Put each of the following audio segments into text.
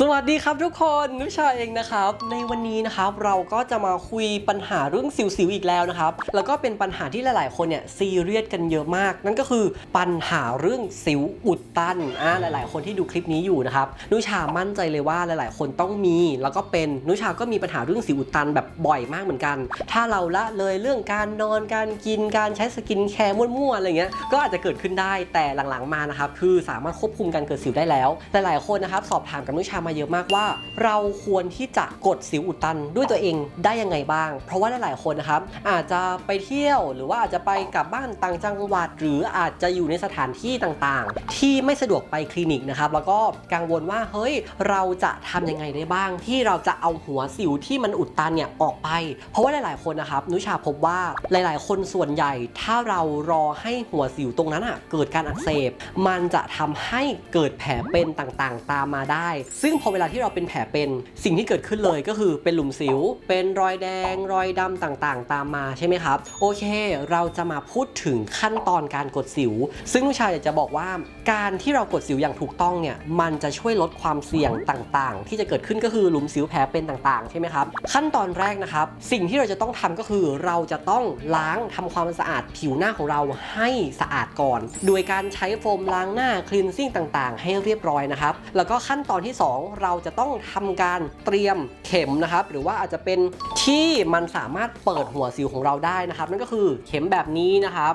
สวัสดีครับทุกคนนุชาเองนะครับ ในวันนี้นะครับเราก็จะมาคุยปัญหาเรื่องสิวๆอีกแล้วนะครับ แล้วก็เป็นปัญหาที่หลายๆ คนเนี่ยซีเรียสกันเยอะมาก นั่นก็คือปัญหาเรื่องสิวอุดตันอ่าหลาย ๆ คนที่ดูคลิปนี้อยู่นะครับนุชามั่นใจเลยว่าหลายๆ คนต้องมี แล้วก็เป็นนุชาก็มีปัญหาเรื่องสิวอุดตันแบบบ่อยมากเหมือนกัน ถ้าเราละเลยเรื่องการนอนการกินการใช้สกินแคร์มั่วๆอะไรเงี้ยก็อาจจะเกิดขึ้นได้แต่หลังๆมานะครับคือสามารถควบคุมการเกิดสิวได้แล้ว หลายๆ คนนะครับสอบถามกับนุชามาเยอะมากว่า เราควรที่จะกดสิวอุดตันด้วยตัวเองได้ยังไงบ้าง เพราะว่าหลายๆคนนะครับอาจจะไปเที่ยวหรือว่าอาจจะไปกลับบ้านต่างจังหวัด หรืออาจจะอยู่ในสถานที่ต่างๆ ที่ไม่สะดวกไปคลินิกนะครับแล้วก็กังวลว่าเฮ้ยเราจะทำยังไงได้บ้าง ที่เราจะเอาหัวสิวที่มันอุดตันเนี่ยออกไป เพราะว่าหลายๆคนนะครับนุชาพบว่าหลายๆ คนส่วนใหญ่ ถ้าเรารอให้หัวสิวตรงนั้นอะเกิดการอักเสบ มันจะทำให้เกิดแผลเป็นต่างๆ ตามมาได้ซึ่งพอเวลาที่เราเป็นแผลเป็นสิ่งที่เกิดขึ้นเลยก็คือเป็นหลุมสิว เป็นรอยแดง รอยดำต่างๆ ตามมาใช่ไหมครับโอเค เราจะมาพูดถึงขั้นตอนการกดสิว ซึ่งนุชาอยากจะบอกว่าการที่เรากดสิวอย่างถูกต้องเนี่ยมันจะช่วยลดความเสี่ยงต่างๆ ที่จะเกิดขึ้นก็คือหลุมสิวแผลเป็นต่างๆใช่ไหมครับขั้นตอนแรกนะครับสิ่งที่เราจะต้องทำก็คือเราจะต้องล้างทำความสะอาดผิวหน้าของเราให้สะอาดก่อน โดยการใช้โฟมล้างหน้าคลีนซิ่งต่างๆ ให้เรียบร้อยนะครับแล้วก็ขั้นตอนที่2 เราจะต้องทำการเตรียมเข็มนะครับ หรือว่าอาจจะเป็นที่มันสามารถเปิดหัวสิวของเราได้นะครับ นั่นก็คือเข็มแบบนี้นะครับ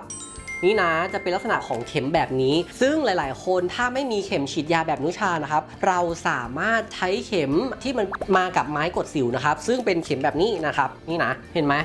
นี่นะจะเป็นลักษณะของเข็มแบบนี้ ซึ่งหลาย ๆ คนถ้าไม่มีเข็มฉีดยาแบบนุชานะครับ เราสามารถใช้เข็มที่มันมากับไม้กดสิวนะครับ ซึ่งเป็นเข็มแบบนี้นะครับ นี่นะ เห็นไหม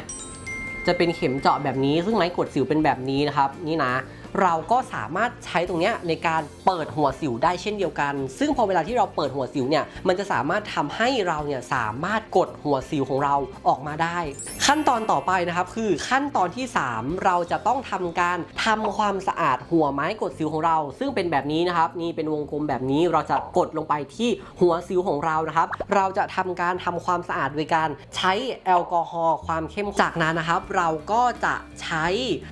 จะเป็นเข็มเจาะแบบนี้ ซึ่งไม้กดสิวเป็นแบบนี้นะครับ นี่นะ เราก็สามารถใช้ตรงนี้ในการเปิดหัวสิวได้เช่นเดียวกัน ซึ่งพอเวลาที่เราเปิดหัวสิวเนี่ยมันจะสามารถทำให้เราเนี่ยสามารถกดหัวสิวของเราออกมาได้ ขั้นตอนต่อไปนะครับคือขั้นตอนที่ 3 เราจะต้องทำการทำความสะอาดหัวไม้กดสิวของเรา ซึ่งเป็นแบบนี้นะครับนี่เป็นวงกลมแบบนี้เราจะกดลงไปที่หัวสิวของเรานะครับ เราจะทำการทำความสะอาดโดยการใช้แอลกอฮอล์ความเข้มจากนั้นนะครับ เราก็จะใช้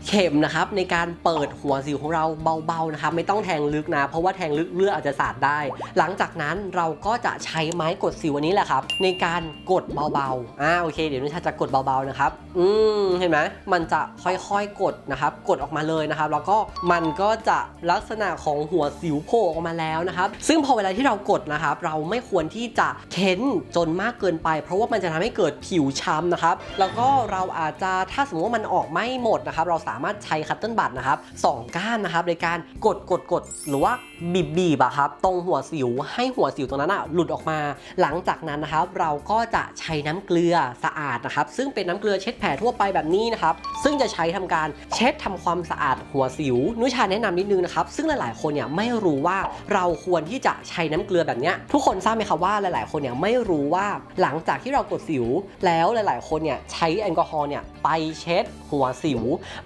เข็มนะครับในการเปิดหัวสิวของเราเบาๆนะครับไม่ต้องแทงลึกนะ เพราะว่าแทงลึกเลือดอาจจะสาดได้ หลังจากนั้นเราก็จะใช้ไม้กดสิวอันนี้แหละครับ ในการกดเบาๆอ่าโอเค เดี๋ยวนิชาจะกดเบาๆนะครับ อืมเห็นไหมมันจะค่อยๆกดนะครับ กดออกมาเลยนะครับ แล้วก็มันก็จะลักษณะของหัวสิวโผล่ออกมาแล้วนะครับ ซึ่งพอเวลาที่เรากดนะครับ เราไม่ควรที่จะเค้นจนมากเกินไป เพราะว่ามันจะทำให้เกิดผิวช้ำนะครับ แล้วก็เราอาจจะถ้าสมมติว่ามันออกไม่หมดนะครับ เราสามารถใช้คัตเติ้ลบัตนะครับสองก้านนะครับในการกดกดกดหรือว่าบีบบีบอะครับตรงหัวสิวให้หัวสิวตรงนั้นอะหลุดออกมา หลังจากนั้นนะครับเราก็จะใช้น้ำเกลือสะอาดนะครับซึ่งเป็นน้ำเกลือเช็ดแผลทั่วไปแบบนี้นะครับซึ่งจะใช้ทำการเช็ดทำความสะอาดหัวสิว นุชาแนะนำนิดนึงนะครับซึ่งหลายๆ คนเนี่ยไม่รู้ว่าเราควรที่จะใช้น้ำเกลือแบบเนี้ยทุกคนทราบไหมครับว่าหลายๆ คนเนี่ยไม่รู้ว่าหลังจากที่เรากดสิว แล้วหลาย ๆ คนเนี่ยใช้แอลกอฮอล์เนี่ยไปเช็ดหัวสิว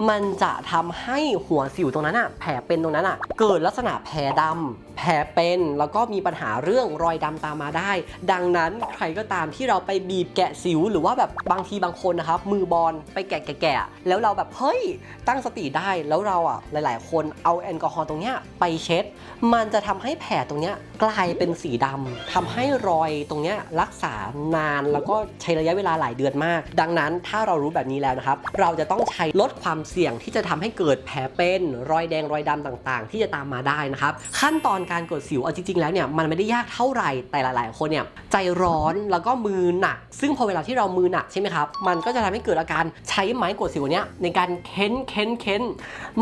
มันจะทำให้หัวสิวตรงนั้นอะแผลเป็นตรงนั้นอะเกิดลักษณะแผลดำแผลเป็นแล้วก็มีปัญหาเรื่องรอยดำตามมาได้ ดังนั้นใครก็ตามที่เราไปบีบแกะสิว หรือว่าแบบบางทีบางคนนะครับมือบอลไปแกะแกะแกะแล้วเราแบบเฮ้ยตั้งสติได้แล้วเราอะหลาย ๆ คนเอาแอลกอฮอล์ตรงเนี้ยไปเช็ด มันจะทำให้แผลตรงเนี้ยกลายเป็นสีดำทำให้รอยตรงเนี้ยรักษานานแล้วก็ใช้ระยะเวลาหลายเดือนมาก ดังนั้นถ้าเรารู้แบบนี้แล้วนะครับ เราจะต้องใช้ลดความเสี่ยงที่จะทำให้เกิดแผลเป็นรอยแดงรอยดำต่างๆ ที่จะตามมาได้นะครับ ขั้นตอนการกดสิวเอาจริงๆแล้วเนี่ยมันไม่ได้ยากเท่าไหร่แต่หลายๆ คนเนี่ยใจร้อนแล้วก็มือหนัก ซึ่งพอเวลาที่เรามือหนักใช่ไหมครับมันก็จะทำให้เกิดอาการใช้ไม้กดสิวเนี้ยในการเค้นเค้นเค้น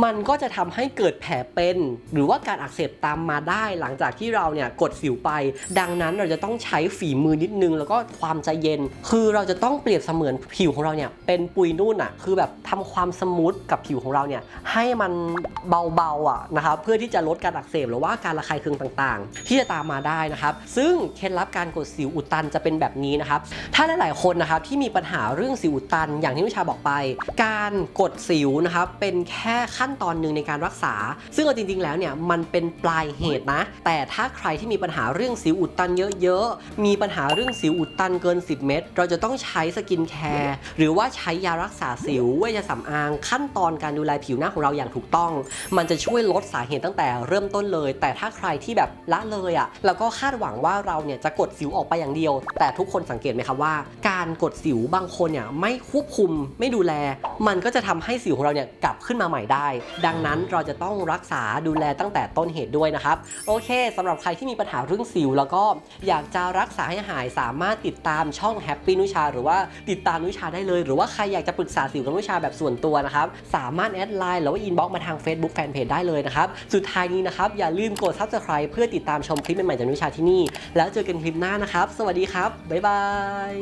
มันก็จะทำให้เกิดแผลเป็น หรือว่าการอักเสบตามมาได้ หลังจากที่เราเนี่ยกดสิวไป ดังนั้นเราจะต้องใช้ฝีมือนิดนึง แล้วก็ความใจเย็น คือเราจะต้องเปรียบเสมือนผิวของเราเนี่ยเป็นปุยนุ่นอะคือแบบทำความสมูทกับผิวของเราเนี่ยให้มันเบาๆอะนะครับเพื่อที่จะลดการอักเสบหรือว่าการระคายเคืองต่างๆ ที่จะตามมาได้นะครับ ซึ่งเคล็ดลับการกดสิวอุดตันจะเป็นแบบนี้นะครับ ถ้าหลายๆคนนะครับที่มีปัญหาเรื่องสิวอุดตัน อย่างที่วิชาบอกไป การกดสิวนะครับเป็นแค่ขั้นตอนหนึ่งในการรักษา ซึ่งเอาจริงๆแล้วเนี่ยมันเป็นปลายเหตุนะ แต่ถ้าใครที่มีปัญหาเรื่องสิวอุดตันเยอะๆมีปัญหาเรื่องสิวอุดตันเกิน 10 เม็ดเราจะต้องใช้สกินแคร์หรือว่าใช้ยารักษาสิวเวชสำอาง ขั้นตอนการดูแลผิวหน้าของเราอย่างถูกต้องต้อง มันจะช่วยลดสาเหตุตั้งแต่เริ่มต้นเลย แต่ถ้าใครที่แบบละเลยอะ่ะแล้วก็คาดหวังว่าเราเนี่ยจะกดสิวออกไปอย่างเดียว แต่ทุกคนสังเกตไหมครับว่า การกดสิวบางคนเนี่ยไม่ควบคุมไม่ดูแล มันก็จะทำให้สิวของเราเนี่ยกลับขึ้นมาใหม่ได้ ดังนั้นเราจะต้องรักษาดูแลตั้งแต่ต้นเหตุด้วยนะครับโอเคสำหรับใครที่มีปัญหาเรื่องสิว แล้วก็อยากจะรักษาให้หายสามารถติดตามช่องแฮปปี้นุชา หรือว่าติดตามนุชาได้เลย หรือว่าใครอยากจะปรึกษาสิวกับนุชาแบบส่วนตัวนะครับสามารถแอดไลน์หรือว่าอินบ็อกมาทาง Facebook Fanpage ได้เลยนะครับ สุดท้ายนี้นะครับ อย่าลืมกด Subscribe เพื่อติดตามชมคลิปใหม่ๆจากนุชาที่นี่ แล้วเจอกันคลิปหน้านะครับ สวัสดีครับ บ๊ายบาย